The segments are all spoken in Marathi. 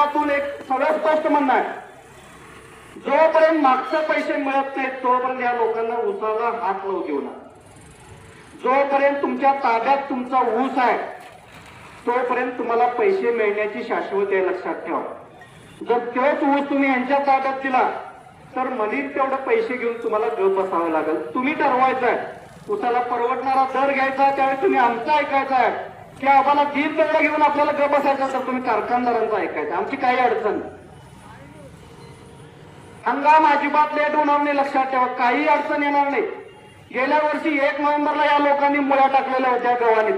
माध्यमातून एक सगळं स्पष्ट म्हणणं आहे. जोपर्यंत मागचे पैसे मिळत नाहीत तोपर्यंत या लोकांना ऊसाला हात लावू देऊ नका. जोपर्यंत तुमच्या ताब्यात तुमचा ऊस आहे तोपर्यंत तुम्हाला पैसे मिळण्याची शाश्वत आहे लक्षात ठेवा. जर तोच ऊस तुम्ही यांच्या ताब्यात दिला तर मनीत तेवढे पैसे घेऊन तुम्हाला गप बसावं लागेल. तुम्ही ठरवायचं आहे. ऊसाला परवडणारा दर घ्यायचा त्यावेळी तुम्ही आमचा ऐकायचा आहे. की आम्हाला तीन तेवढं घेऊन आपल्याला गप बसायचं तर तुम्ही कारखानदारांचं ऐकायचं. आमची काही अडचण नाही. हंगाम अजिबात लेट होणार नाही लक्षात ठेवा. काही अडचण येणार नाही. गेल्या वर्षी एक नोव्हेंबरला या लोकांनी मुळ्या टाकलेल्या होत्या गव्हाने.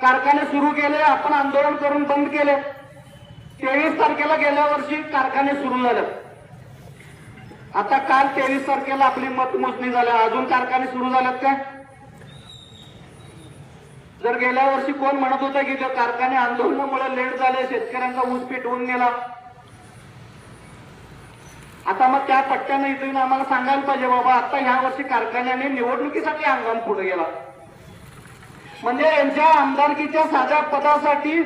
कारखाने सुरू केले आपण आंदोलन करून बंद केले. तेवीस तारखेला गेल्या वर्षी कारखाने सुरू झाले. आता काल तेवीस तारखेला आपली मतमोजणी झाल्या अजून कारखाने सुरू झालेत काय? जर गेल्या वर्षी कोण म्हणत होतं की ते कारखाने आंदोलनामुळे लेट झाले शेतकऱ्यांचा ऊस पेटवून गेला आता मग त्या पट्ट्यानं इथून आम्हाला सांगायला पाहिजे बाबा आता ह्या वर्षी कारखान्याने निवडणुकीसाठी हंगाम पुढे गेला. म्हणजे यांच्या आमदारकीच्या साध्या पदासाठी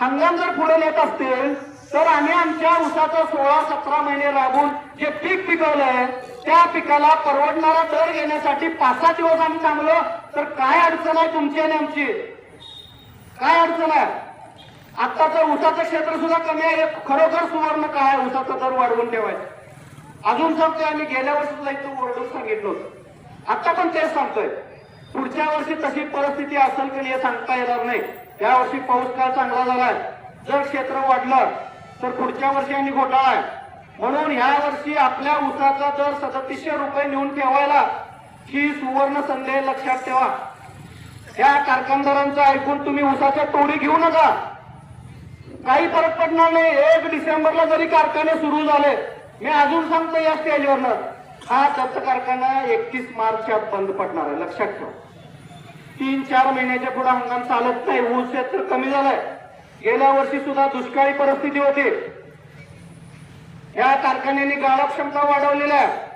हंगाम जर पुढे नेत असतील तर आम्ही आमच्या ऊसाचं सोळा सतरा महिने राबून जे पीक पिकवलंय त्या पिकाला परवडणारा दर घेण्यासाठी पाच सहा दिवस आम्ही थांबलो. तर काय अडचण आहे तुमची आणि आमची? काय अडचण आहे? आत्ताचं ऊसाचं क्षेत्र सुद्धा कमी आहे. खरोखर सुवर्ण काय आहे? ऊसाचा दर वाढवून ठेवायचं. अजून सांगतोय आम्ही गेल्या वर्षी सुद्धा इथं ओरडून सांगितलं होतं. आता पण तेच सांगतोय. पुढच्या वर्षी तशी परिस्थिती असेल की हे सांगता येणार नाही. या वर्षी पाऊस काळ चांगला झालाय? जर क्षेत्र वाढलं तर पुढच्या वर्षी आणि घोटाळा आहे. म्हणून ह्या वर्षी आपल्या ऊसाचा दर सदतीसशे रुपये नेऊन ठेवायला ही सुवर्ण संधी लक्षात ठेवा. या कारखानदारांचं ऐकून तुम्ही ऊसाच्या तोडी घेऊ नका. काही फरक पडणार नाही. एक डिसेंबरला जरी कारखाने सुरू झाले मी अजून सांगतो या स्टेजवरनं हा दत्त कारखाना एकतीस मार्चच्या बंद पडणार आहे. लक्षात ठेवा. तीन चार महिन्याच्या पुढे हंगाम चालत नाही. ऊस तर कमी झालाय. गेल्या वर्षी सुद्धा दुष्काळी परिस्थिती होती. या कारखान्याने गाळप क्षमता वाढवलेल्या आहे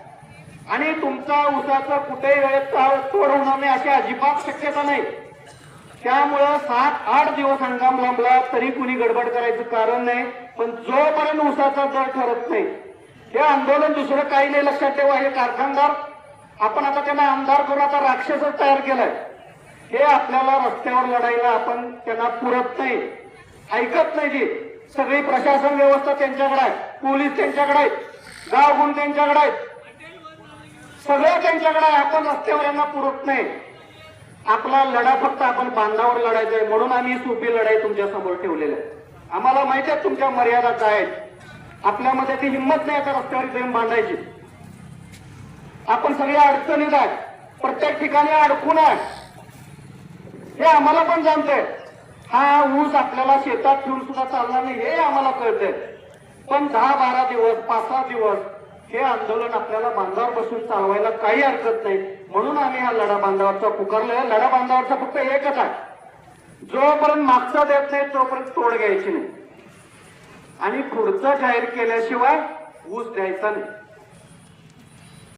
आणि तुमचा उसाचं कुठेही वेळेत तोड होणार नाही अशी अजिबात शक्यता नाही. त्यामुळं सात आठ दिवस हंगाम लांबला तरी कुणी गडबड करायचं कारण नाही पण जोपर्यंत ऊसाचा दर ठरत नाही हे आंदोलन दुसरं काही नाही लक्षात ठेवा. हे कारखानदार आपण आता त्यांना आमदार करून आता राक्षसच तयार केलाय. हे आपल्याला रस्त्यावर लढायला आपण त्यांना पुरत नाही. ऐकत नाही जी. सगळी प्रशासन व्यवस्था त्यांच्याकडे आहे. पोलीस त्यांच्याकडे आहेत गावगुण त्यांच्याकडे आहेत सगळं त्यांच्याकडे आहे. आपण रस्त्यावर यांना पुरत नाही. आपला लढा फक्त आपण बांधावर लढायचा आहे. म्हणून आम्ही सोपी लढाई तुमच्यासमोर ठेवलेली आहे. आम्हाला माहिती आहे तुमच्या मर्यादा काय आहेत. आपल्यामध्ये ती हिंमत नाही आता रस्त्यावर जाऊन बांधायची. आपण सगळ्या अडचणीत आहे. प्रत्येक ठिकाणी अडकून आहे. हे आम्हाला पण जाणतंय. हा ऊस आपल्याला शेतात ठेवून सुद्धा चालणार नाही हे आम्हाला कळतंय. पण दहा बारा दिवस पाच सहा दिवस हे आंदोलन आपल्याला बांधावर बसून चालवायला काही हरकत नाही. म्हणून आम्ही हा लढा बांधावरचा पुकारलोय लढा बांधावरचा फक्त एकच आहे. जोपर्यंत मागचा देत नाही तोपर्यंत तोड घ्यायची नाही. आणि पुढचं जाहीर केल्याशिवाय ऊस द्यायचा नाही.